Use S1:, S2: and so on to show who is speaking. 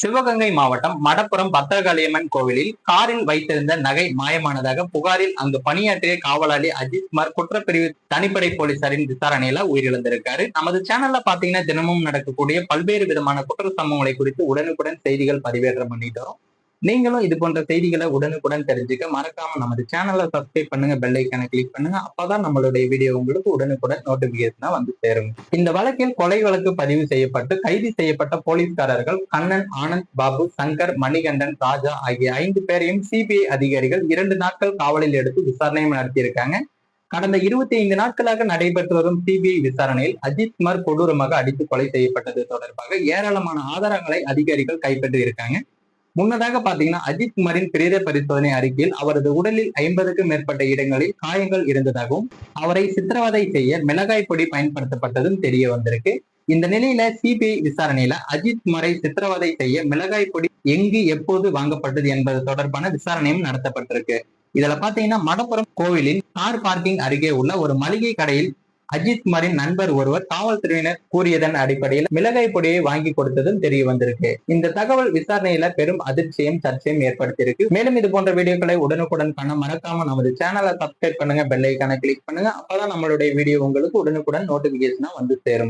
S1: சிவகங்கை மாவட்டம் மடப்புறம் பத்திரகாளியம்மன் கோவிலில் காரில் வைத்திருந்த நகை மாயமானதாக புகாரில் அங்கு பணியாற்றிய காவலாளி அஜித் குமார் குற்றப்பிரிவு தனிப்படை போலீசாரின் விசாரணையில உயிரிழந்திருக்காரு. நமது சேனல்ல பாத்தீங்கன்னா தினமும் நடக்கக்கூடிய பல்வேறு விதமான குற்ற சம்பவங்களை குறித்து உடனுக்குடன் செய்திகள் பதிவேற்றம் பண்ணிட்டு வரும். நீங்களும் இது போன்ற செய்திகளை உடனுக்குடன் தெரிஞ்சுக்க மறக்காம நமது சேனலை சப்ஸ்கிரைப் பண்ணுங்க பெல் ஐக்கானை கிளிக் பண்ணுங்க. அப்பதான் நம்மளுடைய வீடியோ உங்களுக்கு உடனுக்குடன் நோட்டிபிகேஷனா வந்து சேரும். இந்த வழக்கில் கொலை வழக்கு பதிவு செய்யப்பட்டு கைது செய்யப்பட்ட போலீஸ்காரர்கள் கண்ணன் ஆனந்த் பாபு சங்கர் மணிகண்டன் ராஜா ஆகிய ஐந்து பேரையும் சிபிஐ அதிகாரிகள் இரண்டு நாட்கள் காவலில் எடுத்து விசாரணையும் நடத்தியிருக்காங்க. கடந்த இருபத்தி ஐந்து நாட்களாக நடைபெற்று வரும் சிபிஐ விசாரணையில் அஜித் குமார் கொடூரமாக அடித்து கொலை செய்யப்பட்டது தொடர்பாக ஏராளமான ஆதாரங்களை அதிகாரிகள் கைப்பற்றி இருக்காங்க முன்னதாக பாத்தீங்கன்னா அஜித் குமாரின் பிரேத பரிசோதனை அறிக்கையில் அவரது உடலில் ஐம்பதுக்கும் மேற்பட்ட இடங்களில் காயங்கள் இருந்ததாகவும் அவரை சித்திரவதை செய்ய மிளகாய் பொடி பயன்படுத்தப்பட்டதும் தெரிய வந்திருக்கு. இந்த நிலையில சிபிஐ விசாரணையில அஜித் குமாரை சித்திரவதை செய்ய மிளகாய் பொடி எங்கு எப்போது வாங்கப்பட்டது என்பது தொடர்பான விசாரணையும் நடத்தப்பட்டிருக்கு. இதுல பாத்தீங்கன்னா மடப்புறம் கோவிலின் கார் பார்க்கிங் அருகே உள்ள ஒரு மளிகை கடையில் அஜித் குமாரின் நண்பர் ஒருவர் காவல்துறையினர் கூறியதன் அடிப்படையில் மிளகாய் பொடியை வாங்கி கொடுத்ததும் தெரிய வந்திருக்கு. இந்த தகவல் விசாரணையில பெரும் அதிர்ச்சியும் சர்ச்சையும் ஏற்படுத்தியிருக்கு. மேலும் இது போன்ற வீடியோக்களை உடனுக்குடன் பண்ண மறக்காம நமது சேனலை சப்ஸ்கிரைப் பண்ணுங்க பெல் ஐக்கானை கிளிக் பண்ணுங்க. அப்பதான் நம்மளுடைய வீடியோ உங்களுக்கு உடனுக்குடன் நோட்டிபிகேஷனா வந்து சேரும்.